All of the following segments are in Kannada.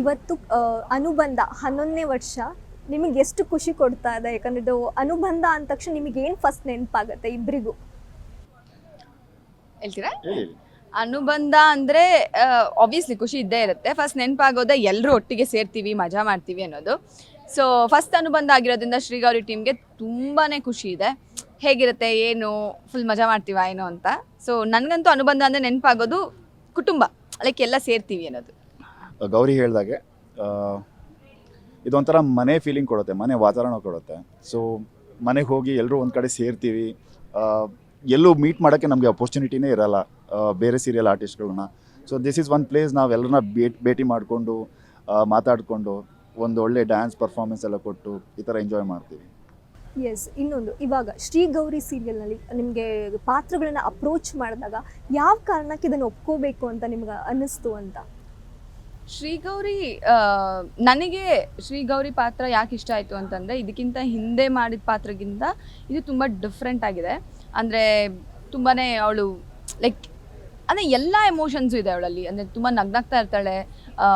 ಇವತ್ತು ಅನುಬಂಧ ಹನ್ನೊಂದನೇ ವರ್ಷ ನಿಮಗೆ ಎಷ್ಟು ಖುಷಿ ಕೊಡ್ತಾ ಇದೆ? ಯಾಕಂದ್ರೆ ಇದು ಅನುಬಂಧ ಅಂದ ತಕ್ಷಣ ನಿಮಗೆ ಏನು ಫಸ್ಟ್ ನೆನಪಾಗುತ್ತೆ ಇಬ್ಬರಿಗೂ ಹೇಳ್ತೀರಾ? ಅನುಬಂಧ ಅಂದ್ರೆ ಆಬ್ವಿಯಸ್ಲಿ ಖುಷಿ ಇದ್ದೇ ಇರುತ್ತೆ. ಫಸ್ಟ್ ನೆನಪಾಗೋದೇ ಎಲ್ಲರೂ ಒಟ್ಟಿಗೆ ಸೇರ್ತೀವಿ ಮಜಾ ಮಾಡ್ತೀವಿ ಅನ್ನೋದು. ಸೊ ಫಸ್ಟ್ ಅನುಬಂಧ ಆಗಿರೋದ್ರಿಂದ ಶ್ರೀಗೌರಿ ಟೀಮ್ಗೆ ತುಂಬಾನೇ ಖುಷಿ ಇದೆ. ಹೇಗಿರುತ್ತೆ ಏನು ಫುಲ್ ಮಜಾ ಮಾಡ್ತೀವ ಏನೋ ಅಂತ. ಸೊ ನನಗಂತೂ ಅನುಬಂಧ ಅಂದ್ರೆ ನೆನಪಾಗೋದು ಕುಟುಂಬ ಲೈಕ್ ಎಲ್ಲ ಸೇರ್ತೀವಿ ಅನ್ನೋದು. ಗೌರಿ ಹೇಳಿದಾಗೆ ಇದೊಂಥರ ಮನೆ ಫೀಲಿಂಗ್ ಕೊಡುತ್ತೆ, ಮನೆ ವಾತಾವರಣ ಕೊಡುತ್ತೆ. ಸೊ ಮನೆಗೆ ಹೋಗಿ ಎಲ್ಲರೂ ಒಂದು ಕಡೆ ಸೇರ್ತೀವಿ. ಎಲ್ಲೂ ಮೀಟ್ ಮಾಡೋಕ್ಕೆ ನಮಗೆ ಅಪರ್ಚುನಿಟಿನೇ ಇರಲ್ಲ ಬೇರೆ serial ಆರ್ಟಿಸ್ಟ್ಗಳನ್ನ so this is one place ನಾವೆಲ್ಲರನ್ನ ಭೇಟಿ ಭೇಟಿ ಮಾಡಿಕೊಂಡು ಮಾತಾಡಿಕೊಂಡು, ಒಂದು ಒಳ್ಳೆ ಡ್ಯಾನ್ಸ್ ಪರ್ಫಾರ್ಮೆನ್ಸ್ ಎಲ್ಲ ಕೊಟ್ಟು ಈ ಥರ ಎಂಜಾಯ್ ಮಾಡ್ತೀವಿ. ಎಸ್ ಇನ್ನೊಂದು, ಇವಾಗ ಶ್ರೀ ಗೌರಿ ಸೀರಿಯಲ್ನಲ್ಲಿ ನಿಮಗೆ ಪಾತ್ರಗಳನ್ನ ಅಪ್ರೋಚ್ ಮಾಡಿದಾಗ ಯಾವ ಕಾರಣಕ್ಕೆ ಇದನ್ನು ಒಪ್ಕೋಬೇಕು ಅಂತ ನಿಮ್ಗೆ ಅನ್ನಿಸ್ತು ಅಂತ? ಶ್ರೀಗೌರಿ ನನಗೆ ಶ್ರೀಗೌರಿ ಪಾತ್ರ ಯಾಕೆ ಇಷ್ಟ ಆಯಿತು ಅಂತಂದರೆ ಇದಕ್ಕಿಂತ ಹಿಂದೆ ಮಾಡಿದ ಪಾತ್ರಗಿಂತ ಇದು ತುಂಬ ಡಿಫ್ರೆಂಟ್ ಆಗಿದೆ. ಅಂದರೆ ತುಂಬಾ ಅವಳು ಲೈಕ್ ಅಂದರೆ ಎಲ್ಲ ಎಮೋಷನ್ಸು ಇದೆ ಅವಳಲ್ಲಿ. ಅಂದರೆ ತುಂಬ ನಗ್ನಾಗ್ತಾ ಇರ್ತಾಳೆ.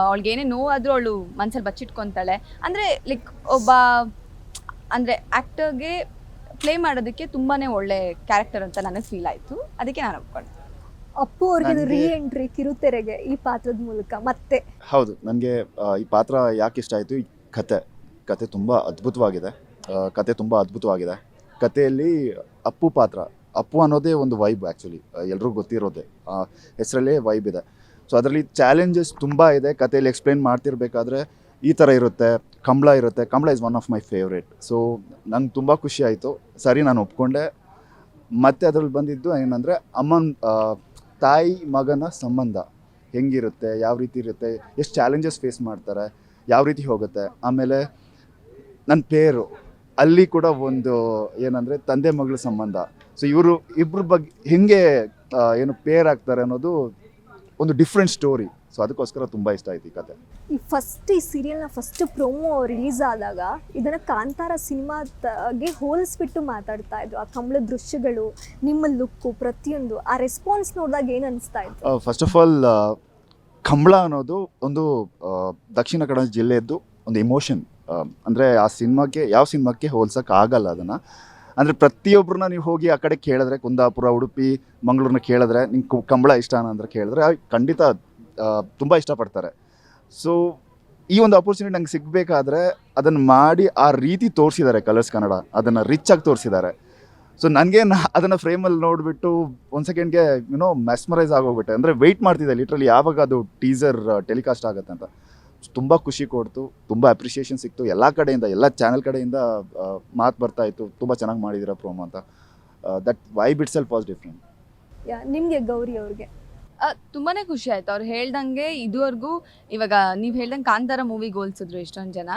ಅವಳಿಗೆ ಏನೇ ನೋವಾದರೂ ಅವಳು ಮನಸ್ಸಲ್ಲಿ ಬಚ್ಚಿಟ್ಕೊತಾಳೆ. ಅಂದರೆ ಲೈಕ್ ಒಬ್ಬ, ಅಂದರೆ ಆ್ಯಕ್ಟರ್ಗೆ ಪ್ಲೇ ಮಾಡೋದಕ್ಕೆ ತುಂಬಾ ಒಳ್ಳೆ ಕ್ಯಾರೆಕ್ಟರ್ ಅಂತ ನನಗೆ ಫೀಲ್ ಆಯಿತು. ಅದಕ್ಕೆ ನಾನು ಒಪ್ಕೊಂಡೆ. ಅಪ್ಪು ಅವ್ರಿಗೆ ರೀಎಂಟ್ರಿ ರೀ ಎಂಟ್ರಿ ಕಿರುತೆರೆಗೆ ಈ ಪಾತ್ರದ ಮೂಲಕ ಮತ್ತೆ. ಹೌದು ನನಗೆ ಈ ಪಾತ್ರ ಯಾಕೆ ಇಷ್ಟ ಆಯಿತು? ಈ ಕತೆ ಕತೆ ತುಂಬ ಅದ್ಭುತವಾಗಿದೆ. ಆ, ಕತೆ ತುಂಬ ಅದ್ಭುತವಾಗಿದೆ. ಕತೆಯಲ್ಲಿ ಅಪ್ಪು ಪಾತ್ರ ಅಪ್ಪು ಅನ್ನೋದೇ ಒಂದು ವೈಬ್ ಆ್ಯಕ್ಚುಲಿ ಎಲ್ರಿಗೂ ಗೊತ್ತಿರೋದೆ ಹೆಸರಲ್ಲೇ ವೈಬ್ ಇದೆ. ಸೊ ಅದರಲ್ಲಿ ಚಾಲೆಂಜಸ್ ತುಂಬ ಇದೆ. ಕತೆಯಲ್ಲಿ ಎಕ್ಸ್ಪ್ಲೇನ್ ಮಾಡ್ತಿರ್ಬೇಕಾದ್ರೆ ಈ ಥರ ಇರುತ್ತೆ ಕಂಬಳ ಇರುತ್ತೆ. Kambala is one of my favourite so ನಂಗೆ ತುಂಬ ಖುಷಿ ಆಯಿತು. ಸರಿ ನಾನು ಒಪ್ಕೊಂಡೆ. ಮತ್ತೆ ಅದರಲ್ಲಿ ಬಂದಿದ್ದು ಏನಂದರೆ ಅಮ್ಮನ ತಾಯಿ ಮಗನ ಸಂಬಂಧ ಹೆಂಗಿರುತ್ತೆ, ಯಾವ ರೀತಿ ಇರುತ್ತೆ, ಎಷ್ಟು ಚಾಲೆಂಜಸ್ ಫೇಸ್ ಮಾಡ್ತಾರೆ, ಯಾವ ರೀತಿ ಹೋಗುತ್ತೆ. ಆಮೇಲೆ ನನ್ನ ಪೇರು, ಅಲ್ಲಿ ಕೂಡ ಒಂದು ಏನಂದರೆ ತಂದೆ ಮಗಳ ಸಂಬಂಧ. ಸೊ ಇವರು ಇಬ್ಬರ ಬಗ್ಗೆ ಹೆಂಗೆ ಏನು ಪೇರ್ ಆಗ್ತಾರೆ ಅನ್ನೋದು ಒಂದು ಡಿಫ್ರೆಂಟ್ ಸ್ಟೋರಿ ಸೊ ಅದಕ್ಕೋಸ್ಕರ ತುಂಬ ಇಷ್ಟ ಆಯ್ತು ಈ ಕತೆ. ಈ ಫಸ್ಟ್ ಈ ಸೀರಿಯಲ್ನ ಫಸ್ಟ್ ಪ್ರೊಮೋ ರಿಲೀಸ್ ಆದಾಗ ಇದನ್ನ ಕಾಂತಾರ ಸಿನಿಮಾಗೆ ಹೋಲಿಸ್ಬಿಟ್ಟು ಮಾತಾಡ್ತಾ ಇದ್ರು. ಆ ಕಮಲ ದೃಶ್ಯಗಳು ನಿಮ್ಮ ಲುಕ್ಕು ಪ್ರತಿಯೊಂದು ಆ ರೆಸ್ಪಾನ್ಸ್ ನೋಡಿದಾಗ ಏನು ಅನಿಸ್ತಾ ಇತ್ತು? ಫಸ್ಟ್ ಆಫ್ ಆಲ್ ಕಂಬಳ ಅನ್ನೋದು ಒಂದು ದಕ್ಷಿಣ ಕನ್ನಡ ಜಿಲ್ಲೆಯದ್ದು ಒಂದು ಇಮೋಷನ್ ಅಂದರೆ ಆ ಸಿನಿಮಾಕ್ಕೆ ಯಾವ ಸಿನಿಮಾಕ್ಕೆ ಹೋಲ್ಸೋಕೆ ಆಗಲ್ಲ ಅದನ್ನು. ಅಂದರೆ ಪ್ರತಿಯೊಬ್ಬರನ್ನ ನೀವು ಹೋಗಿ ಆ ಕಡೆ ಕೇಳಿದ್ರೆ ಕುಂದಾಪುರ ಉಡುಪಿ ಮಂಗಳೂರನ್ನ ಕೇಳಿದ್ರೆ ನಿಂಗೆ ಕಂಬಳ ಇಷ್ಟ ಅಂತ ಕೇಳಿದ್ರೆ ಖಂಡಿತ ತುಂಬ ಇಷ್ಟಪಡ್ತಾರೆ. ಸೊ ಈ ಒಂದು ಅಪರ್ಚುನಿಟಿ ನಂಗೆ ಸಿಗಬೇಕಾದ್ರೆ ಅದನ್ನು ಮಾಡಿ ಆ ರೀತಿ ತೋರಿಸಿದ್ದಾರೆ ಕಲರ್ಸ್ ಕನ್ನಡ ಅದನ್ನು ರಿಚ್ ಆಗಿ ತೋರಿಸಿದ್ದಾರೆ. ಸೊ ನನಗೆ ಅದನ್ನು ಫ್ರೇಮಲ್ಲಿ ನೋಡಿಬಿಟ್ಟು ಒಂದು ಸೆಕೆಂಡ್ಗೆ ಯುನೋ ಮೆಸ್ಮರೈಸ್ ಆಗೋಗ್ಬಿಟ್ಟೆ. ಅಂದರೆ ವೆಯ್ಟ್ ಮಾಡ್ತಿದ್ದೆ ಲಿಟ್ರಲಿ ಯಾವಾಗ ಅದು ಟೀಸರ್ ಟೆಲಿಕಾಸ್ಟ್ ಆಗುತ್ತೆ ಅಂತ. ತುಂಬ ಖುಷಿ ಕೊಡ್ತು, ತುಂಬ ಅಪ್ರಿಷಿಯೇಷನ್ ಸಿಕ್ತು. ಎಲ್ಲ ಕಡೆಯಿಂದ, ಎಲ್ಲ ಚಾನೆಲ್ ಕಡೆಯಿಂದ ಮಾತು ಬರ್ತಾ ಇತ್ತು. ತುಂಬ ಚೆನ್ನಾಗಿ ಮಾಡಿದಿರ ಪ್ರೋಮೋ ಅಂತ. ದಟ್ ವೈ ಬಿಟ್ಸ್ ಎಲ್ ವಾಸ್ ಡಿಫ್ರೆಂಟ್ ನಿಮ್ಗೆ ಗೌರಿ ಅವ್ರಿಗೆ? ತುಂಬಾನೇ ಖುಷಿ ಆಯ್ತು. ಅವ್ರು ಹೇಳ್ದಂಗೆ ಇದುವರೆಗೂ ಇವಾಗ ನೀವು ಹೇಳ್ದಂಗೆ ಕಾಂತಾರ ಮೂವಿಗೆ ಹೋಲ್ಸಿದ್ರು ಎಷ್ಟೊಂದು ಜನ.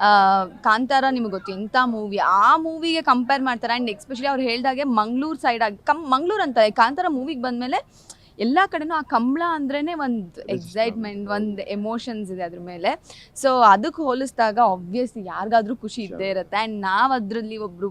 ಆ, ಕಾಂತಾರ ನಿಮಗೆ ಗೊತ್ತು ಎಂಥ ಮೂವಿ ಆ ಮೂವಿಗೆ ಕಂಪೇರ್ ಮಾಡ್ತಾರೆ. ಆ್ಯಂಡ್ ಎಸ್ಪೆಷಲಿ ಅವ್ರು ಹೇಳ್ದಾಗೆ ಮಂಗ್ಳೂರು ಸೈಡ್ ಆಗಿ ಕಮ್ ಮಂಗ್ಳೂರು ಅಂತಾರೆ ಕಾಂತಾರ ಮೂವಿಗೆ ಬಂದಮೇಲೆ ಎಲ್ಲ ಕಡೆನೂ ಆ ಕಂಬಳ ಅಂದ್ರೇ ಒಂದು ಎಕ್ಸೈಟ್ಮೆಂಟ್ ಒಂದು ಎಮೋಷನ್ಸ್ ಇದೆ ಅದ್ರ ಮೇಲೆ. ಸೊ ಅದಕ್ಕೆ ಹೋಲಿಸಿದಾಗ ಆಬ್ವಿಯಸ್ಲಿ ಯಾರಿಗಾದ್ರೂ ಖುಷಿ ಇದ್ದೇ ಇರುತ್ತೆ. ಆ್ಯಂಡ್ ನಾವು ಅದರಲ್ಲಿ ಒಬ್ರು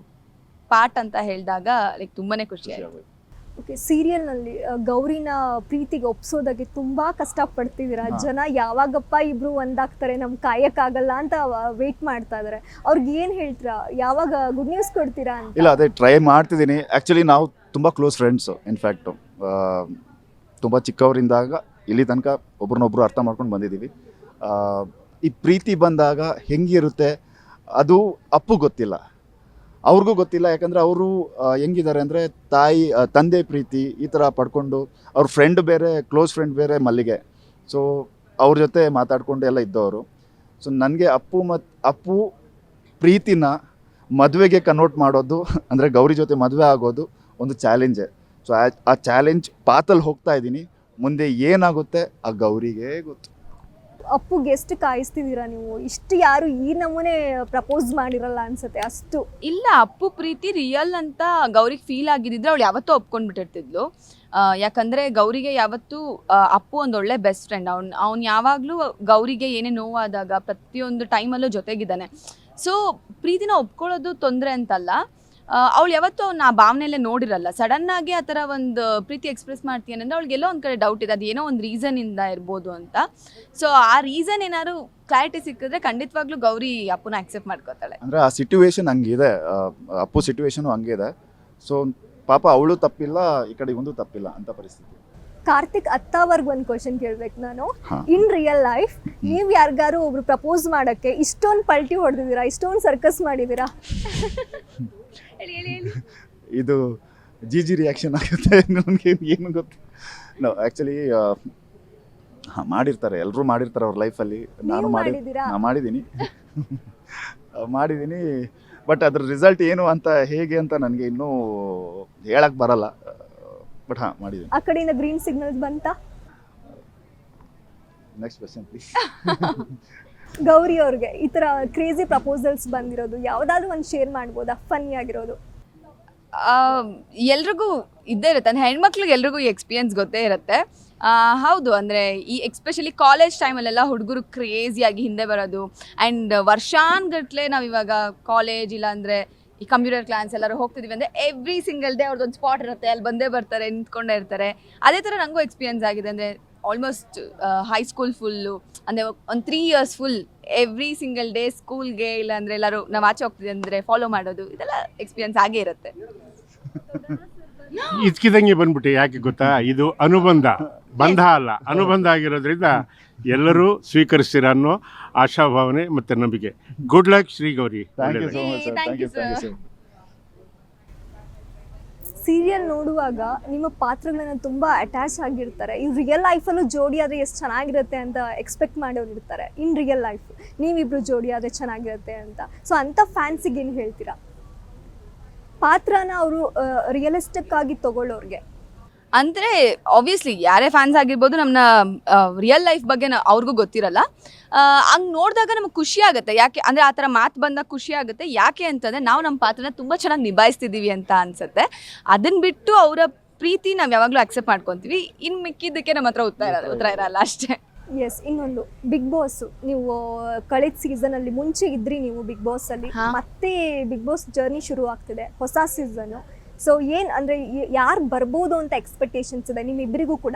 ಪಾರ್ಟ್ ಅಂತ ಹೇಳಿದಾಗ ಲೈಕ್ ತುಂಬಾನೇ ಖುಷಿ ಆಯ್ತು. ಓಕೆ ಸೀರಿಯಲ್ನಲ್ಲಿ ಗೌರಿನ ಪ್ರೀತಿಗೆ ಒಪ್ಸೋದಕ್ಕೆ ತುಂಬಾ ಕಷ್ಟಪಡ್ತಿದ್ದೀರಾ. ಜನ ಯಾವಾಗಪ್ಪ ಇಬ್ರು ಒಂದಾಗ್ತಾರೆ ನಮ್ಗೆ ಕಾಯಕ್ಕಾಗಲ್ಲ ಅಂತ ವೇಟ್ ಮಾಡ್ತಾ ಇದಾರೆ. ಅವ್ರಿಗೆ ಏನು ಹೇಳ್ತೀರಾ? ಯಾವಾಗ ಗುಡ್ ನ್ಯೂಸ್ ಕೊಡ್ತೀರಾ ಅಂತ? ಇಲ್ಲ ಅದೇ ಟ್ರೈ ಮಾಡ್ತಿದ್ದೀನಿ. ಆ್ಯಕ್ಚುಲಿ ನಾವು ತುಂಬ ಕ್ಲೋಸ್ ಫ್ರೆಂಡ್ಸು ಇನ್ಫ್ಯಾಕ್ಟು ತುಂಬ ಚಿಕ್ಕವರಿಂದಾಗ ಇಲ್ಲಿ ತನಕ ಒಬ್ರನ್ನೊಬ್ರು ಅರ್ಥ ಮಾಡ್ಕೊಂಡು ಬಂದಿದ್ದೀವಿ. ಈ ಪ್ರೀತಿ ಬಂದಾಗ ಹೆಂಗಿರುತ್ತೆ ಅದು ಅಪ್ಪು ಗೊತ್ತಿಲ್ಲ. ಅವ್ರಿಗೂ ಗೊತ್ತಿಲ್ಲ. ಯಾಕಂದರೆ ಅವರು ಹೆಂಗಿದ್ದಾರೆ ಅಂದರೆ ತಾಯಿ ತಂದೆ ಪ್ರೀತಿ ಈ ಥರ ಪಡ್ಕೊಂಡು ಅವ್ರ ಫ್ರೆಂಡ್ ಬೇರೆ ಕ್ಲೋಸ್ ಫ್ರೆಂಡ್ ಬೇರೆ ಮಲ್ಲಿಗೆ. ಸೊ ಅವ್ರ ಜೊತೆ ಮಾತಾಡ್ಕೊಂಡು ಎಲ್ಲ ಇದ್ದವರು. ಸೊ ನನಗೆ ಅಪ್ಪು ಮತ್ತು ಅಪ್ಪು ಪ್ರೀತಿನ ಮದುವೆಗೆ ಕನ್ವರ್ಟ್ ಮಾಡೋದು, ಅಂದರೆ ಗೌರಿ ಜೊತೆ ಮದುವೆ ಆಗೋದು ಒಂದು ಚಾಲೆಂಜೇ ಸೊ ಆ ಚಾಲೆಂಜ್ ಪಾತಲ್ಲಿ ಹೋಗ್ತಾ ಇದ್ದೀನಿ. ಮುಂದೆ ಏನಾಗುತ್ತೆ ಆ ಗೌರಿಗೆ ಗೊತ್ತು. ಅಪ್ಪುಗೆ ಎಷ್ಟು ಕಾಯಿಸ್ತಿದ್ದೀರಾ ನೀವು? ಇಷ್ಟು ಯಾರು ಈ ನಮೂನೆ ಪ್ರಪೋಸ್ ಮಾಡಿರಲ್ಲ ಅನ್ಸುತ್ತೆ ಅಷ್ಟು. ಇಲ್ಲ, ಅಪ್ಪು ಪ್ರೀತಿ ರಿಯಲ್ ಅಂತ ಗೌರಿಗೆ ಫೀಲ್ ಆಗಿದ್ದಿದ್ರೆ ಅವಳು ಯಾವತ್ತೂ ಒಪ್ಕೊಂಡ್ಬಿಟ್ಟಿರ್ತಿದ್ಲು. ಯಾಕಂದರೆ ಗೌರಿಗೆ ಯಾವತ್ತೂ ಅಪ್ಪು ಒಂದು ಒಳ್ಳೆ ಬೆಸ್ಟ್ ಫ್ರೆಂಡ್ ಅವ್ನು ಅವ್ನು ಯಾವಾಗಲೂ ಗೌರಿಗೆ ಏನೇ ನೋವಾದಾಗ ಪ್ರತಿಯೊಂದು ಟೈಮಲ್ಲೂ ಜೊತೆಗಿದ್ದಾನೆ. ಸೊ ಪ್ರೀತಿನ ಒಪ್ಕೊಳ್ಳೋದು ತೊಂದರೆ ಅಂತಲ್ಲ. ಅವಳು ಯಾವತ್ತೂ ಅವ್ನ ಆ ಭಾವನೆಯಲ್ಲೇ ನೋಡಿರಲ್ಲ. ಸಡನ್ ಆಗಿ ಆ ಥರ ಒಂದು ಪ್ರೀತಿ ಎಕ್ಸ್ಪ್ರೆಸ್ ಮಾಡ್ತೀನಿ ಅಂದರೆ ಅವಳಿಗೆ ಎಲ್ಲೋ ಒಂದು ಕಡೆ ಡೌಟ್ ಇದೆ. ಅದು ಏನೋ ಒಂದು ರೀಸನಿಂದ ಇರ್ಬೋದು ಅಂತ. ಸೊ ಆ ರೀಸನ್ ಏನಾದ್ರು ಕ್ಲಾರಿಟಿ ಸಿಕ್ಕಿದ್ರೆ ಖಂಡಿತವಾಗ್ಲೂ ಗೌರಿ ಅಪ್ಪನ ಅಕ್ಸೆಪ್ಟ್ ಮಾಡ್ಕೋತಾಳೆ. ಅಂದರೆ ಆ ಸಿಟುವೇಶನ್ ಹಂಗಿದೆ. ಅಪ್ಪು ಸಿಟುವೇಶನು ಹಂಗಿದೆ. ಸೊ ಪಾಪ ಅವಳು ತಪ್ಪಿಲ್ಲ ಈ ಕಡೆ ಒಂದು ತಪ್ಪಿಲ್ಲ ಅಂತ ಪರಿಸ್ಥಿತಿ. ಕಾರ್ತಿಕ್ ಅತ್ತಾವರ್ಗ್ ಒಂದು ಕ್ವಶನ್ ಕೇಳ್ಬೇಕು ನಾನು. ಇನ್ ರಿಯಲ್ ಲೈಫ್ ನೀವು ಯಾರಿಗಾರು ಒಬ್ರು ಪ್ರಪೋಸ್ ಮಾಡಕ್ಕೆ ಇಷ್ಟೊಂದು ಪಲ್ಟಿ ಹೊಡೆದಿದ್ದೀರಾ ಇಷ್ಟೊಂದು ಸರ್ಕಸ್ ಮಾಡಿದ್ದೀರಾ ಇದು ಜಿ ಜಿ ರಿಯಾಕ್ಷನ್ ಆಗುತ್ತೆ ನನಗೆ ಏನು ಗೊತ್ತು? ನಾವು ಆ್ಯಕ್ಚುಲಿ ಹಾಂ ಮಾಡಿರ್ತಾರೆ. ಎಲ್ಲರೂ ಮಾಡಿರ್ತಾರೆ ಅವ್ರ ಲೈಫಲ್ಲಿ ನಾನು ಮಾಡಿ ನಾನು ಮಾಡಿದ್ದೀನಿ. ಮಾಡಿದ್ದೀನಿ. ಬಟ್ ಅದ್ರ ರಿಸಲ್ಟ್ ಏನು ಅಂತ ಹೇಗೆ ಅಂತ ನನಗೆ ಇನ್ನೂ ಹೇಳಕ್ಕೆ ಬರಲ್ಲ. ಬಟ್ ಹಾಂ ಮಾಡಿದ್ದೀನಿ. ಆ ಕಡೆಯಿಂದ ಗ್ರೀನ್ ಸಿಗ್ನಲ್ ಬಂತ? ನೆಕ್ಸ್ಟ್ ಕ್ವೆಶನ್ ಪ್ಲೀಸ್ ಗೌರಿ ಅವ್ರಿಗೆ ಈ ಥರ ಕ್ರೇಜಿ ಪ್ರಪೋಸಲ್ಸ್ ಬಂದಿರೋದು, ಯಾವ್ದಾದ್ರು ಒಂದು ಶೇರ್ ಮಾಡ್ಬೋದಾ? ಫನ್ನಿ ಆಗಿರೋದು. ಎಲ್ರಿಗೂ ಇದ್ದೇ ಇರುತ್ತೆ. ಅಂದರೆ ಹೆಣ್ಮಕ್ಳಿಗೆ ಎಲ್ರಿಗೂ ಈ ಎಕ್ಸ್ಪೀರಿಯನ್ಸ್ ಗೊತ್ತೇ ಇರುತ್ತೆ. ಹೌದು, ಅಂದರೆ ಈ ಎಕ್ಸ್ಪೆಷಲಿ ಕಾಲೇಜ್ ಟೈಮಲ್ಲೆಲ್ಲ ಹುಡುಗರು ಕ್ರೇಜಿಯಾಗಿ ಹಿಂದೆ ಬರೋದು. ಆ್ಯಂಡ್ ವರ್ಷಾನ್ಗಟ್ಲೆ ನಾವು ಇವಾಗ ಕಾಲೇಜ್ ಇಲ್ಲಾಂದರೆ ಈ ಕಂಪ್ಯೂಟರ್ ಕ್ಲಾನ್ಸ್ ಎಲ್ಲರೂ ಹೋಗ್ತಿದ್ದೀವಿ ಅಂದರೆ ಎವ್ರಿ ಸಿಂಗಲ್ ಡೇ ಅವ್ರದ್ದೊಂದು ಸ್ಪಾಟ್ ಇರುತ್ತೆ. ಅಲ್ಲಿ ಬಂದೇ ಬರ್ತಾರೆ, ನಿಂತ್ಕೊಂಡೇ ಇರ್ತಾರೆ. ಅದೇ ಥರ ನನಗೂ ಎಕ್ಸ್ಪೀರಿಯನ್ಸ್ ಆಗಿದೆ. ಅಂದರೆ ಆಲ್ಮೋಸ್ಟ್ ಹೈಸ್ಕೂಲ್ ಫುಲ್ಲು ಅಂದರೆ ಒಂದು three years full every single day ಸ್ಕೂಲ್ಗೆ ಇಲ್ಲಾಂದರೆ ಎಲ್ಲರೂ ನಾವು ಆಚೆ ಹೋಗ್ತಿದ್ವಿ ಅಂದರೆ ಫಾಲೋ ಮಾಡೋದು ಇದೆಲ್ಲ ಎಕ್ಸ್ಪೀರಿಯನ್ಸ್ ಆಗೇ ಇರುತ್ತೆ. ಇದ್ಕಿದಂಗೆ ಬಂದ್ಬಿಟ್ಟು ಯಾಕೆ ಗೊತ್ತಾ? ಇದು ಅನುಬಂಧ ಬಂಧ ಅಲ್ಲ. ಅನುಬಂಧ ಆಗಿರೋದ್ರಿಂದ ಎಲ್ಲರೂ ಸ್ವೀಕರಿಸ್ತೀರ ಅನ್ನೋ ಆಶಾಭಾವನೆ ಮತ್ತೆ ನಂಬಿಕೆ. Good luck Shri Gauri thank you. So much thank you you, thank you sir. Sir serial ನೋಡುವಾಗ ನಿಮ್ಮ ಪಾತ್ರಗಳನ್ನ ತುಂಬಾ ಅಟ್ಯಾಚ್ ಆಗಿರ್ತಾರೆ. ಈ ರಿಯಲ್ ಲೈಫಲ್ಲೂ ಜೋಡಿ ಆದ್ರೆ ಎಷ್ಟು ಚೆನ್ನಾಗಿರುತ್ತೆ ಅಂತ ಎಕ್ಸ್ಪೆಕ್ಟ್ ಮಾಡೋರು ಇರ್ತಾರೆ. ಇನ್ ರಿಯಲ್ ಲೈಫ್ ನೀವಿಬ್ರು ಜೋಡಿ ಆದ್ರೆ ಚೆನ್ನಾಗಿರುತ್ತೆ ಅಂತ. ಸೊ ಅಂತ ಫ್ಯಾನ್ಸಿಗೆ ಏನು ಹೇಳ್ತೀರಾ? ಪಾತ್ರನ ಅವರು ರಿಯಲಿಸ್ಟಿಕ್ ಆಗಿ ತಗೊಳ್ಳೋರ್ಗೆ. ಅಂದರೆ ಆಬ್ವಿಯಸ್ಲಿ ಯಾರೇ ಫ್ಯಾನ್ಸ್ ಆಗಿರ್ಬೋದು ನಮ್ಮನ್ನ ರಿಯಲ್ ಲೈಫ್ ಬಗ್ಗೆ ಅವ್ರಿಗೂ ಗೊತ್ತಿರಲ್ಲ. ಹಂಗೆ ನೋಡಿದಾಗ ನಮಗೆ ಖುಷಿ ಆಗುತ್ತೆ. ಯಾಕೆ ಅಂದರೆ ಆ ಥರ ಮಾತು ಬಂದಾಗ ಖುಷಿ ಆಗುತ್ತೆ. ಯಾಕೆ ಅಂತಂದರೆ ನಾವು ನಮ್ಮ ಪಾತ್ರನ ತುಂಬ ಚೆನ್ನಾಗಿ ನಿಭಾಯಿಸ್ತಿದ್ದೀವಿ ಅಂತ ಅನ್ಸುತ್ತೆ. ಅದನ್ನು ಬಿಟ್ಟು ಅವರ ಪ್ರೀತಿ ನಾವು ಯಾವಾಗಲೂ ಅಕ್ಸೆಪ್ಟ್ ಮಾಡ್ಕೊತೀವಿ. ಇನ್ನು ಮಿಕ್ಕಿದ್ದಕ್ಕೆ ನಮ್ಮ ಹತ್ರ ಉತ್ತರ ಇರಲ್ಲ ಉತ್ತರ ಇರಲ್ಲ ಅಷ್ಟೇ. ಎಸ್ ಇನ್ನೊಂದು. ಬಿಗ್ ಬಾಸ್ ನೀವು ಕಳೆದ ಸೀಸನ್ ಅಲ್ಲಿ ಮುಂಚೆ ಇದ್ರಿ ನೀವು ಬಿಗ್ ಬಾಸ್ ಅಲ್ಲಿ. ಮತ್ತೆ ಬಿಗ್ ಬಾಸ್ ಜರ್ನಿ ಶುರು ಆಗ್ತಿದೆ ಹೊಸ ಸೀಸನ್ ಸೊ ಏನು ಅಂದ್ರೆ ಯಾರು ಬರ್ಬೋದು ಅಂತ ಎಕ್ಸ್ಪೆಕ್ಟೇಷನ್ಸ್ ಇದೆ ನಿಮ್ಮಿಬ್ಬರಿಗೂ ಕೂಡ?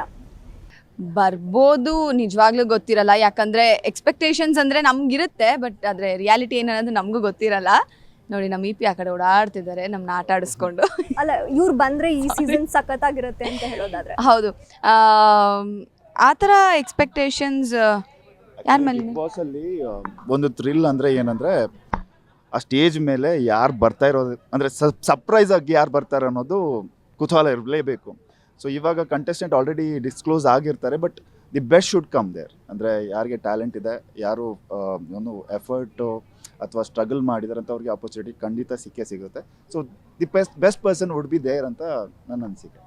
ಬರ್ಬೋದು ನಿಜವಾಗ್ಲೂ ಗೊತ್ತಿರಲ್ಲ. ಯಾಕಂದರೆ ಎಕ್ಸ್ಪೆಕ್ಟೇಷನ್ಸ್ ಅಂದರೆ ನಮಗಿರುತ್ತೆ ಬಟ್ ಆದರೆ ರಿಯಾಲಿಟಿ ಏನನ್ನೋದು ನಮಗೂ ಗೊತ್ತಿರಲ್ಲ. ನೋಡಿ ನಮ್ಮ ಇ ಪಿ ಆ ಕಡೆ ಓಡಾಡ್ತಿದ್ದಾರೆ ನಮ್ಮನ್ನ ಆಟ ಆಡಿಸ್ಕೊಂಡು. ಅಲ್ಲ ಇವ್ರು ಬಂದ್ರೆ ಈ ಸೀಸನ್ ಸಖತ್ತಾಗಿರುತ್ತೆ ಅಂತ ಹೇಳೋದಾದ್ರೆ? ಹೌದು. ಆ ಥರ ಎಕ್ಸ್ಪೆಕ್ಟೇಷನ್ಸ್ ಯಾರ ಮೇಲೆ ಬಾಸಲ್ಲಿ ಬಾಸ್ ಅಲ್ಲಿ ಆ, ಒಂದು ಥ್ರಿಲ್ ಅಂದ್ರೆ ಏನಂದ್ರೆ ಆ ಸ್ಟೇಜ್ ಮೇಲೆ ಯಾರು ಬರ್ತಾ ಇರೋದು ಅಂದರೆ ಸರ್ಪ್ರೈಸ್ ಆಗಿ ಯಾರು ಬರ್ತಾರೆ ಅನ್ನೋದು ಕುತೂಹಲ ಇರಲೇಬೇಕು. ಸೊ ಇವಾಗ ಕಂಟೆಸ್ಟೆಂಟ್ ಆಲ್ರೆಡಿ ಡಿಸ್ಕ್ಲೋಸ್ ಆಗಿರ್ತಾರೆ but the best should come there ಅಂದರೆ ಯಾರಿಗೆ ಟ್ಯಾಲೆಂಟ್ ಇದೆ ಯಾರು ಒಂದು ಏನು ಎಫರ್ಟು ಅಥವಾ ಸ್ಟ್ರಗಲ್ ಮಾಡಿದಾರೆ ಅಂತ ಅವ್ರಿಗೆ ಆಪರ್ಚುನಿಟಿ ಖಂಡಿತ ಸಿಕ್ಕೇ ಸಿಗುತ್ತೆ. So the best best person would be there ಅಂತ ನನ್ನ ಅನಿಸಿಕೆ.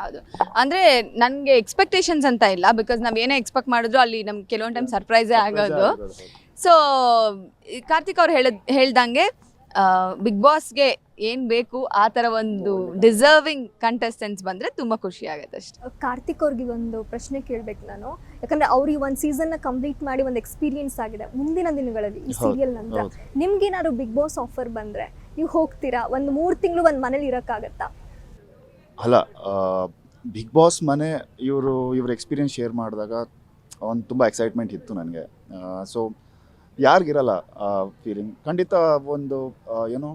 ಹೌದು. ಅಂದ್ರೆ ನನಗೆ ಎಕ್ಸ್ಪೆಕ್ಟೇಷನ್ಸ್ ಅಂತ ಇಲ್ಲ ಬಿಕಾಸ್ ನಾವು ಏನೇ ಎಕ್ಸ್ಪೆಕ್ಟ್ ಮಾಡಿದ್ರು ಅಲ್ಲಿ ನಮ್ಗೆ ಕೆಲವೊಂದು ಟೈಮ್ ಸರ್ಪ್ರೈಸೇ ಆಗೋದು. ಸೊ ಕಾರ್ತಿಕ್ ಅವ್ರು ಹೇಳದ್ ಹೇಳ್ದಂಗೆ ಬಿಗ್ ಬಾಸ್ಗೆ ಏನು ಬೇಕು ಆ ಥರ ಒಂದು ಡಿಸರ್ವಿಂಗ್ ಕಂಟೆಸ್ಟೆಂಟ್ಸ್ ಬಂದರೆ ತುಂಬ ಖುಷಿ ಆಗುತ್ತೆ ಅಷ್ಟೇ. ಕಾರ್ತಿಕ್ ಅವ್ರಿಗೆ ಒಂದು ಪ್ರಶ್ನೆ ಕೇಳ್ಬೇಕು ನಾನು. ಯಾಕಂದ್ರೆ ಅವ್ರಿಗೆ ಒಂದು ಸೀಸನ್ನ ಕಂಪ್ಲೀಟ್ ಮಾಡಿ ಒಂದು ಎಕ್ಸ್ಪೀರಿಯನ್ಸ್ ಆಗಿದೆ ಮುಂದಿನ ದಿನಗಳಲ್ಲಿ ಈ ಸೀರಿಯಲ್ ನಂತರ. ನಿಮ್ಗೇನಾದ್ರು ಬಿಗ್ ಬಾಸ್ ಆಫರ್ ಬಂದ್ರೆ ನೀವು ಹೋಗ್ತೀರಾ? ಒಂದು ಮೂರು ತಿಂಗಳು ಒಂದು ಮನೇಲಿ ಇರೋಕ್ಕಾಗತ್ತಾ? ಅಲ್ಲ ಬಿಗ್ ಬಾಸ್ ಮನೆ ಇವರು ಇವ್ರ ಎಕ್ಸ್ಪೀರಿಯನ್ಸ್ ಶೇರ್ ಮಾಡಿದಾಗ ಒಂದು ತುಂಬ ಎಕ್ಸೈಟ್ಮೆಂಟ್ ಇತ್ತು ನನಗೆ. ಸೊ ಯಾರಿಗಿರಲ್ಲ ಫೀಲಿಂಗ್ ಖಂಡಿತ ಒಂದು ಏನು ಏನೋ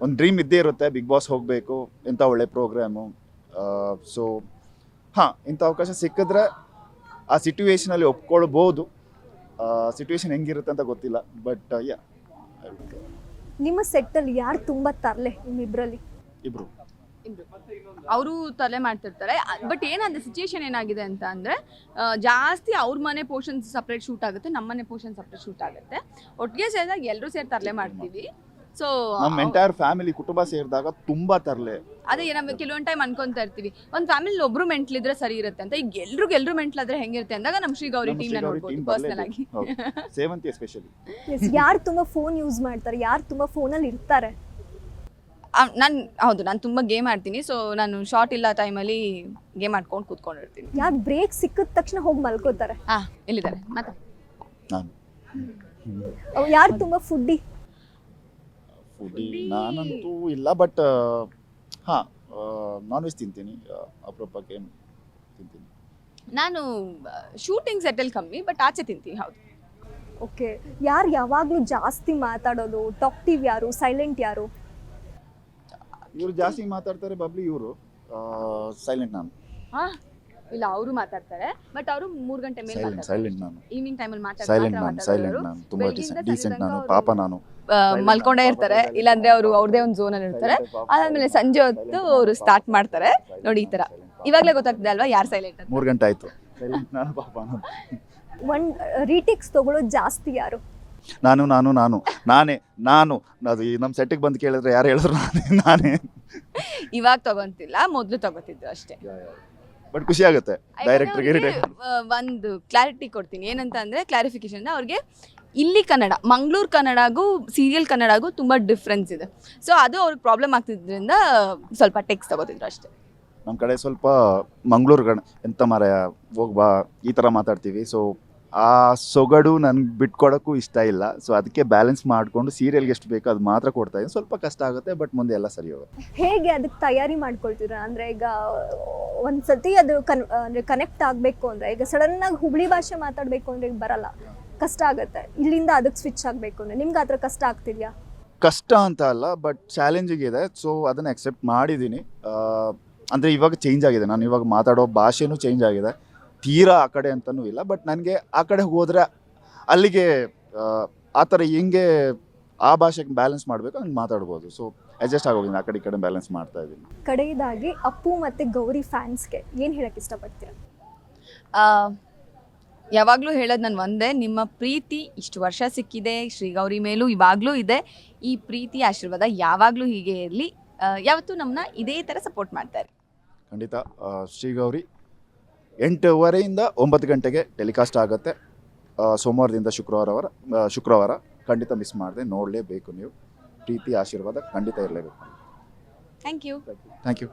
ಒಂದು ಡ್ರೀಮ್ ಇದ್ದೇ ಇರುತ್ತೆ. ಬಿಗ್ ಬಾಸ್ ಹೋಗಬೇಕು ಇಂಥ ಒಳ್ಳೆ ಪ್ರೋಗ್ರಾಮು ಸೊ ಹಾಂ ಇಂಥ ಅವಕಾಶ ಸಿಕ್ಕಿದ್ರೆ ಆ ಸಿಟ್ಯುವೇಷನಲ್ಲಿ ಒಪ್ಕೊಳ್ಬೋದು. ಸಿಟ್ಯುವೇಷನ್ ಹೆಂಗಿರುತ್ತೆ ಅಂತ ಗೊತ್ತಿಲ್ಲ ಬಟ್ ಯಾ ನಿಮ್ಮ ಸೆಟ್ಟಲ್ಲಿ ಯಾರು ತುಂಬ ತರಲೆ ನಿಮ್ಮಿಬ್ರಲ್ಲಿ? ಇಬ್ರು. ಅವರು ತಲೆ ಮಾಡ್ತಿರ್ತಾರೆ. ಬಟ್ ಏನಂದ್ರೆ ಸಿಚುಯೇಷನ್ ಏನಾಗಿದೆ ಅಂತ ಅಂದರೆ ಜಾಸ್ತಿ ಅವ್ರ ಮನೆ ಪೋರ್ಷನ್ ಸಪ್ರೇಟ್ ಶೂಟ್ ಆಗುತ್ತೆ ನಮ್ಮ ಮನೆ ಪೋರ್ಷನ್ ಸಪ್ರೇಟ್ ಶೂಟ್ ಆಗುತ್ತೆ. ಒಟ್ಟಿಗೆ ಸೇರಿದಾಗ ಎಲ್ಲರೂ ಸೇರಿ ತರಲೆ ಮಾಡ್ತೀವಿ. ಸೊ ನಮ್ಮ ಎಂಟೈರ್ ಫ್ಯಾಮಿಲಿ ಕುಟುಂಬ ಸೇರಿದಾಗ ತುಂಬಾ ತರಲೆ. ಅದೇ ನಮ್ಮ ಕೆಲವೊಂದು ಟೈಮ್ ಅನ್ಕೊಂತ ಇರ್ತೀವಿ. ಒಂದು ಫ್ಯಾಮಿಲಿ ಒಬ್ರು ಮೆಂಟ್ಲಿದ್ರೆ ಸರಿ ಇರುತ್ತೆ ಅಂತ. ಈಗ ಎಲ್ರು ಎಲ್ರು ಮೆಂಟ್ಲಾದ್ರೆ ಹೆಂಗಿರುತ್ತೆ ಅಂದಾಗ ನಮ್ಮ ಟೀಮ್ ಟೀಮ್ನ ನೋಡ್ಬೋದು ಪರ್ಸನಲ್ ಆಗಿ. ಸೇವಂತಿ ಎಸ್ಪೆಷಲಿ ಯಾರು ತುಂಬಾ ಫೋನ್ ಯೂಸ್ ಮಾಡ್ತಾರೆ ಯಾರು ತುಂಬಾ ಫೋನಲ್ಲಿ ಇರ್ತಾರೆ? ನಾನು ಹೌದು ನಾನು ತುಂಬ ಗೇಮ್ ಆಡ್ತೀನಿ ಸೊ ನಾನು ಶಾರ್ಟ್ ಇಲ್ಲ ಟೈಮಲ್ಲಿ ಗೇಮ್ ಆಡ್ಕೊಂಡು ಕೂತ್ಕೊಂಡಿರ್ತೀನಿ. ಯಾರು ಬ್ರೇಕ್ ಸಿಕ್ಕಿದ ತಕ್ಷಣ ಹೋಗಿ ಮಲ್ಕೋತಾರೆ? ಹಾಂ ಎಲ್ಲಿದ್ದಾರೆ? ಮತ್ತೆ ನಾನು. ಯಾರು ತುಂಬ ಫುಡ್ಡಿ ಫುಡ್ಡಿ ನಾನಂತೂ ಇಲ್ಲ ಬಟ್ ಹಾಂ ನಾನ್ ವೆಜ್ ತಿಂತೀನಿ. ಅಪರೂಪಕ್ಕೆ ತಿಂತೀನಿ. ನಾನು ಶೂಟಿಂಗ್ ಸೆಟಲ್ ಕಮ್ಮಿ ಬಟ್ ಆಚೆ ತಿಂತೀನಿ ಹೌದು. ಓಕೆ ಯಾರು ಯಾವಾಗಲೂ ಜಾಸ್ತಿ ಮಾತಾಡೋದು ಟಾಕ್ಟಿವ್ ಯಾರು ಸೈಲೆಂಟ್ ಯಾರು? ಇವರು ಜಾಸ್ತಿ ಮಾತಾಡ್ತಾರೆ ಬಬ್ಲಿ ಇವರು. ಸೈಲೆಂಟ್ ನಾನು. ಇಲ್ಲ ಅವರು ಮಾತಾಡ್ತಾರೆ. ಬಟ್ ಅವರು ಮೂರು ಗಂಟೆ ಮೇಲೆ ಸೈಲೆಂಟ್ ಸೈಲೆಂಟ್ ನಾನು. ಈವ್ನಿಂಗ್ ಟೈಮಲ್ಲಿ ಸೈಲೆಂಟ್ ನಾನು ಸೈಲೆಂಟ್ ನಾನು. ತುಂಬಾ ಡೀಸೆಂಟ್ ನಾನು ಪಾಪ ನಾನು. ಮಲ್ಕೊಂಡೇ ಇರ್ತಾರೆ. ಇಲ್ಲಾಂದ್ರೆ ಅವರು ಅವ್ರದೇ ಒಂದು ಝೋನ್ ಅಲ್ಲಿ ಇರ್ತಾರೆ. ಅದಾದ್ಮೇಲೆ ಸಂಜೆ ಹೊತ್ತು ಅವರು ಸ್ಟಾರ್ಟ್ ಮಾಡ್ತಾರೆ. ನೋಡಿ ಈ ತರ. ಇವಾಗಲೇ ಗೊತ್ತಾಗ್ತದೆ ಅಲ್ವಾ ಯಾರು ಸೈಲೆಂಟ್ ಅಂತ? ಮೂರು ಗಂಟೆ ಆಯ್ತು. ಸೈಲೆಂಟ್ ನಾನು ಪಾಪ ನಾನು. ಒನ್ ರೀಟಿಕ್ಸ್ ತಗೊಳ್ಳೋದು ಜಾಸ್ತಿ ಯಾರು? ನಾನು ನಾನು ನಾನು ನಾನೇ ನಾನು. ಅದು ಈ ನಮ್ಮ ಸೆಟ್ಟಿಗೆ ಬಂದು ಕೇಳಿದ್ರೆ ಯಾರು ಹೇಳಿದ್ರು ನಾನೇ ನಾನೇ. ಇವಾಗ ತಗೊಂತಿಲ್ಲ ಮೊದಲು ತಗೋತಿದ್ರು ಅಷ್ಟೇ. ಬಟ್ ಖುಷಿ ಆಗುತ್ತೆ ಡೈರೆಕ್ಟರ್ಗೆ ಒಂದು ಕ್ಲಾರಿಟಿ ಕೊಡ್ತೀನಿ. ಏನಂತ ಅಂದರೆ ಕ್ಲಾರಿಫಿಕೇಶನ್ ಅವ್ರಿಗೆ ಇಲ್ಲಿ ಕನ್ನಡ ಮಂಗಳೂರು ಕನ್ನಡಗೂ ಸೀರಿಯಲ್ ಕನ್ನಡಗೂ ತುಂಬ ಡಿಫ್ರೆನ್ಸ್ ಇದೆ. ಸೊ ಅದು ಅವ್ರಿಗೆ ಪ್ರಾಬ್ಲಮ್ ಆಗ್ತಿದ್ರಿಂದ ಸ್ವಲ್ಪ ಟೆಕ್ಸ್ ತಗೋತಿದ್ರು ಅಷ್ಟೇ. ನಮ್ಮ ಕಡೆ ಸ್ವಲ್ಪ ಮಂಗಳೂರು ಕಡೆ ಎಂತ ಮರ ಹೋಗ್ ಬಾ ಈ ಥರ ಮಾತಾಡ್ತೀವಿ. ಸೊ ಆ ಸೊಗಡು ನನ್ಗೆ ಬಿಟ್ಕೊಡೋಕ್ಕೂ ಇಷ್ಟ ಇಲ್ಲ. ಸೊ ಅದಕ್ಕೆ ಬ್ಯಾಲೆನ್ಸ್ ಮಾಡಿಕೊಂಡು ಸೀರಿಯಲ್ಗೆ ಎಷ್ಟು ಬೇಕೋ ಅದು ಮಾತ್ರ ಕೊಡ್ತಾ ಇದ್ದೀನಿ. ಸ್ವಲ್ಪ ಕಷ್ಟ ಆಗುತ್ತೆ ಬಟ್ ಮುಂದೆ ಎಲ್ಲ ಸರಿ ಹೋಗುತ್ತೆ. ಹೇಗೆ ಅದಕ್ಕೆ ತಯಾರಿ ಮಾಡ್ಕೊಳ್ತೀರಾ? ಅಂದರೆ ಈಗ ಒಂದು ಸತಿ ಅದು ಕನ್ ಅಂದರೆ ಕನೆಕ್ಟ್ ಆಗಬೇಕು ಅಂದರೆ ಈಗ ಸಡನ್ನಾಗಿ ಹುಬ್ಳಿ ಭಾಷೆ ಮಾತಾಡಬೇಕು ಅಂದರೆ ಈಗ ಬರಲ್ಲ. ಕಷ್ಟ ಆಗುತ್ತೆ. ಇಲ್ಲಿಂದ ಅದಕ್ಕೆ ಸ್ವಿಚ್ ಆಗಬೇಕು ಅಂದರೆ ನಿಮ್ಗೆ ಆ ಥರ ಕಷ್ಟ ಆಗ್ತಿದೆಯಾ? ಕಷ್ಟ ಅಂತ ಅಲ್ಲ ಬಟ್ ಚಾಲೆಂಜಿಂಗ್ ಇದೆ. ಸೊ ಅದನ್ನು ಅಕ್ಸೆಪ್ಟ್ ಮಾಡಿದ್ದೀನಿ. ಅಂದರೆ ಇವಾಗ ಚೇಂಜ್ ಆಗಿದೆ. ನಾನು ಇವಾಗ ಮಾತಾಡೋ ಭಾಷೆನೂ ಚೇಂಜ್ ಆಗಿದೆ. ತೀರಾ ಆ ಕಡೆ ಅಂತಲೂ ಇಲ್ಲ ಬಟ್ ನನಗೆ ಆ ಕಡೆ ಹೋದರೆ ಅಲ್ಲಿಗೆ ಆ, ಥರ ಹೆಂಗೆ ಆ ಭಾಷೆಗೆ ಬ್ಯಾಲೆನ್ಸ್ ಮಾಡಬೇಕು ಹಂಗೆ ಮಾತಾಡ್ಬೋದು. ಸೊ ಅಡ್ಜಸ್ಟ್ ಆಗೋಗಿದ್ದೀನಿ ಆ ಕಡೆ ಈ ಕಡೆ ಬ್ಯಾಲೆನ್ಸ್ ಮಾಡ್ತಾ ಇದ್ದೀನಿ. ಕಡೆಯದಾಗಿ ಅಪ್ಪು ಮತ್ತು ಗೌರಿ ಫ್ಯಾನ್ಸ್ಗೆ ಏನು ಹೇಳಕ್ಕೆ ಇಷ್ಟಪಡ್ತೀರಾ? ಯಾವಾಗಲೂ ಹೇಳೋದು ನಾನು ಒಂದೇ ನಿಮ್ಮ ಪ್ರೀತಿ ಇಷ್ಟು ವರ್ಷ ಸಿಕ್ಕಿದೆ ಶ್ರೀಗೌರಿ ಮೇಲೂ ಇವಾಗಲೂ ಇದೆ ಈ ಪ್ರೀತಿ ಆಶೀರ್ವಾದ ಯಾವಾಗಲೂ ಹೀಗೆ ಇರಲಿ. ಯಾವತ್ತೂ ನಮ್ಮನ್ನ ಇದೇ ಥರ ಸಪೋರ್ಟ್ ಮಾಡ್ತಾರೆ. ಖಂಡಿತ ಶ್ರೀಗೌರಿ ಎಂಟೂವರೆಯಿಂದ ಒಂಬತ್ತು ಗಂಟೆಗೆ ಟೆಲಿಕಾಸ್ಟ್ ಆಗುತ್ತೆ. ಸೋಮವಾರದಿಂದ ಶುಕ್ರವಾರವರ ಶುಕ್ರವಾರ ಖಂಡಿತ ಮಿಸ್ ಮಾಡಿದೆ ನೋಡಲೇಬೇಕು ನೀವು. ಪ್ರೀತಿ ಆಶೀರ್ವಾದ ಖಂಡಿತ ಇರಲೇಬೇಕು. Thank you thank you